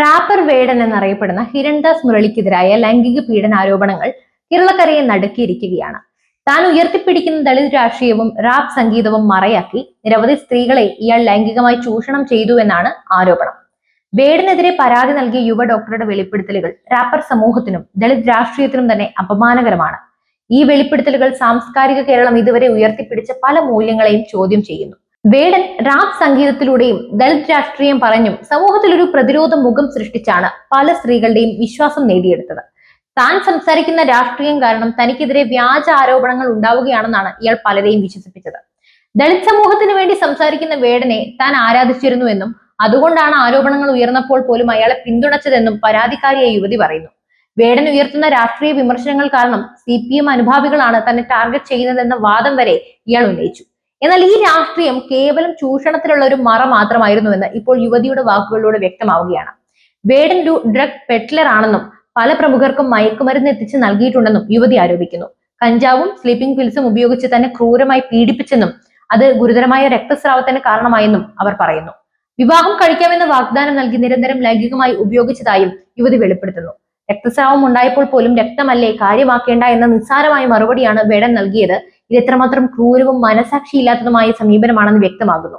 Wrapper വേടൻ എന്നറിയപ്പെടുന്ന ഹിരൺദാസ് മുരളിക്കെതിരായ ലൈംഗിക പീഡന ആരോപണങ്ങൾ കേരളക്കരയെ നടുക്കിയിരിക്കുകയാണ്. താൻ ഉയർത്തിപ്പിടിക്കുന്ന ദളിത് രാഷ്ട്രീയവും റാപ്പ് സംഗീതവും മറയാക്കി നിരവധി സ്ത്രീകളെ ഇയാൾ ലൈംഗികമായി ചൂഷണം ചെയ്തു എന്നാണ് ആരോപണം. വേടിനെതിരെ പരാതി നൽകിയ യുവ ഡോക്ടറുടെ വെളിപ്പെടുത്തലുകൾ റാപ്പർ സമൂഹത്തിനും ദളിത് രാഷ്ട്രീയത്തിനും തന്നെ അപമാനകരമാണ്. ഈ വെളിപ്പെടുത്തലുകൾ സാംസ്കാരിക കേരളം ഇതുവരെ ഉയർത്തിപ്പിടിച്ച പല മൂല്യങ്ങളെയും ചോദ്യം ചെയ്യുന്നു. വേടൻ റാപ്പ് സംഗീതത്തിലൂടെയും ദളിത് രാഷ്ട്രീയം പറഞ്ഞും സമൂഹത്തിൽ ഒരു പ്രതിരോധ മുഖം സൃഷ്ടിച്ചാണ് പല സ്ത്രീകളുടെയും വിശ്വാസം നേടിയെടുത്തത്. താൻ സംസാരിക്കുന്ന രാഷ്ട്രീയം കാരണം തനിക്കെതിരെ വ്യാജ ആരോപണങ്ങൾ ഉണ്ടാവുകയാണെന്നാണ് ഇയാൾ പലരെയും വിശ്വസിപ്പിച്ചത്. ദളിത് സമൂഹത്തിന് വേണ്ടി സംസാരിക്കുന്ന വേടനെ താൻ ആരാധിച്ചിരുന്നുവെന്നും അതുകൊണ്ടാണ് ആരോപണങ്ങൾ ഉയർന്നപ്പോൾ പോലും അയാളെ പിന്തുണച്ചതെന്നും പരാതിക്കാരിയായ യുവതി പറയുന്നു. വേടൻ ഉയർത്തുന്ന രാഷ്ട്രീയ വിമർശനങ്ങൾ കാരണം സി പി എം അനുഭാവികളാണ് തന്നെ ടാർഗറ്റ് ചെയ്യുന്നതെന്ന വാദം വരെ ഇയാൾ ഉന്നയിച്ചു. എന്നാൽ ഈ രാഷ്ട്രീയം കേവലം ചൂഷണത്തിലുള്ള ഒരു മറ മാത്രമായിരുന്നു എന്ന് ഇപ്പോൾ യുവതിയുടെ വാക്കുകളിലൂടെ വ്യക്തമാവുകയാണ്. വേഡൻ ഡു ഡ്രഗ് പെറ്റ്ലർ ആണെന്നും പല പ്രമുഖർക്കും മയക്കുമരുന്ന് എത്തിച്ച് നൽകിയിട്ടുണ്ടെന്നും യുവതി ആരോപിക്കുന്നു. കഞ്ചാവും സ്ലീപ്പിംഗ് പിൽസും ഉപയോഗിച്ച് തന്നെ ക്രൂരമായി പീഡിപ്പിച്ചെന്നും അത് ഗുരുതരമായ രക്തസ്രാവത്തിന് കാരണമായെന്നും അവർ പറയുന്നു. വിവാഹം കഴിക്കാമെന്ന് വാഗ്ദാനം നൽകി നിരന്തരം ലൈംഗികമായി ഉപയോഗിച്ചതായും യുവതി വെളിപ്പെടുത്തുന്നു. രക്തസ്രാവം ഉണ്ടായപ്പോൾ പോലും രക്തമല്ലേ കാര്യമാക്കേണ്ട എന്ന നിസ്സാരമായ മറുപടിയാണ് വേടൻ നൽകിയത് ഇത് എത്രമാത്രം ക്രൂരവും മനസാക്ഷിയില്ലാത്തതുമായ സമീപനമാണെന്ന് വ്യക്തമാകുന്നു.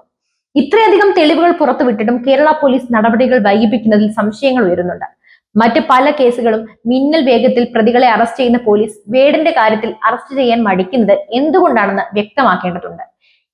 ഇത്രയധികം തെളിവുകൾ പുറത്തുവിട്ടിട്ടും കേരള പോലീസ് നടപടികൾ വൈകിപ്പിക്കുന്നതിൽ സംശയങ്ങൾ ഉയരുന്നുണ്ട്. മറ്റ് പല കേസുകളും മിന്നൽ വേഗത്തിൽ പ്രതികളെ അറസ്റ്റ് ചെയ്യുന്ന പോലീസ് വേടിന്റെ കാര്യത്തിൽ അറസ്റ്റ് ചെയ്യാൻ മടിക്കുന്നത് എന്തുകൊണ്ടാണെന്ന് വ്യക്തമാക്കേണ്ടതുണ്ട്.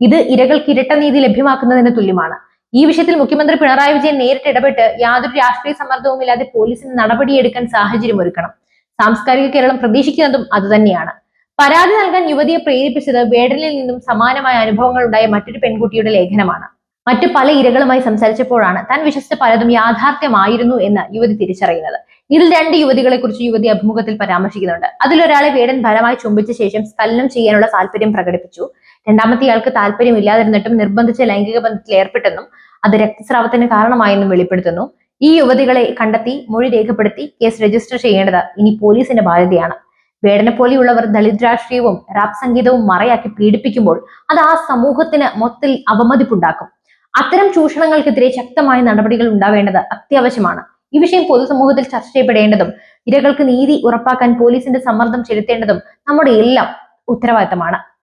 ഇത് ഇരകൾക്ക് ഇരട്ട നീതി ലഭ്യമാക്കുന്നതിന് തുല്യമാണ്. ഈ വിഷയത്തിൽ മുഖ്യമന്ത്രി പിണറായി വിജയൻ നേരിട്ട് ഇടപെട്ട് യാതൊരു രാഷ്ട്രീയ സമ്മർദ്ദവും ഇല്ലാതെ പോലീസിന് നടപടിയെടുക്കാൻ സാഹചര്യം ഒരുക്കണം സാംസ്കാരിക കേരളം പ്രതീക്ഷിക്കുന്നതും അതുതന്നെയാണ്. പരാതി നൽകാൻ യുവതിയെ പ്രേരിപ്പിച്ചത് വേടനിൽ നിന്നും സമാനമായ അനുഭവങ്ങൾ ഉണ്ടായ മറ്റൊരു പെൺകുട്ടിയുടെ ലേഖനമാണ്. മറ്റു പല ഇരകളുമായി സംസാരിച്ചപ്പോഴാണ് താൻ വിശ്വസിച്ച പലതും യാഥാർത്ഥ്യമായിരുന്നു എന്ന് യുവതി തിരിച്ചറിയുന്നത്. ഇതിൽ രണ്ട് യുവതികളെ കുറിച്ച് യുവതി അഭിമുഖത്തിൽ പരാമർശിക്കുന്നുണ്ട്. അതിലൊരാളെ വേടൻ ഫലമായി ചുംബിച്ച ശേഷം സ്കലനം ചെയ്യാനുള്ള താല്പര്യം പ്രകടിപ്പിച്ചു. രണ്ടാമത്തെയാൾക്ക് താല്പര്യമില്ലാതിരുന്നിട്ടും നിർബന്ധിച്ച ലൈംഗിക ബന്ധത്തിൽ ഏർപ്പെട്ടെന്നും അത് രക്തസ്രാവത്തിന് കാരണമായെന്നും വെളിപ്പെടുത്തുന്നു. ഈ യുവതികളെ കണ്ടെത്തി മൊഴി രേഖപ്പെടുത്തി കേസ് രജിസ്റ്റർ ചെയ്യേണ്ടത് ഇനി പോലീസിന്റെ ബാധ്യതയാണ്. വേടനെ പോലെയുള്ളവർ ദളിത് രാഷ്ട്രീയവും റാപ്പ് സംഗീതവും മറയാക്കി പീഡിപ്പിക്കുമ്പോൾ അത് ആ സമൂഹത്തിന് മൊത്തത്തിൽ അവമതിപ്പുണ്ടാക്കും. അത്തരം ചൂഷണങ്ങൾക്കെതിരെ ശക്തമായ നടപടികൾ ഉണ്ടാവേണ്ടത് അത്യാവശ്യമാണ്. ഈ വിഷയം പൊതുസമൂഹത്തിൽ ചർച്ച ചെയ്യപ്പെടേണ്ടതും ഇരകൾക്ക് നീതി ഉറപ്പാക്കാൻ പോലീസിന്റെ സമ്മർദ്ദം ചെലുത്തേണ്ടതും നമ്മുടെ എല്ലാം ഉത്തരവാദിത്തമാണ്.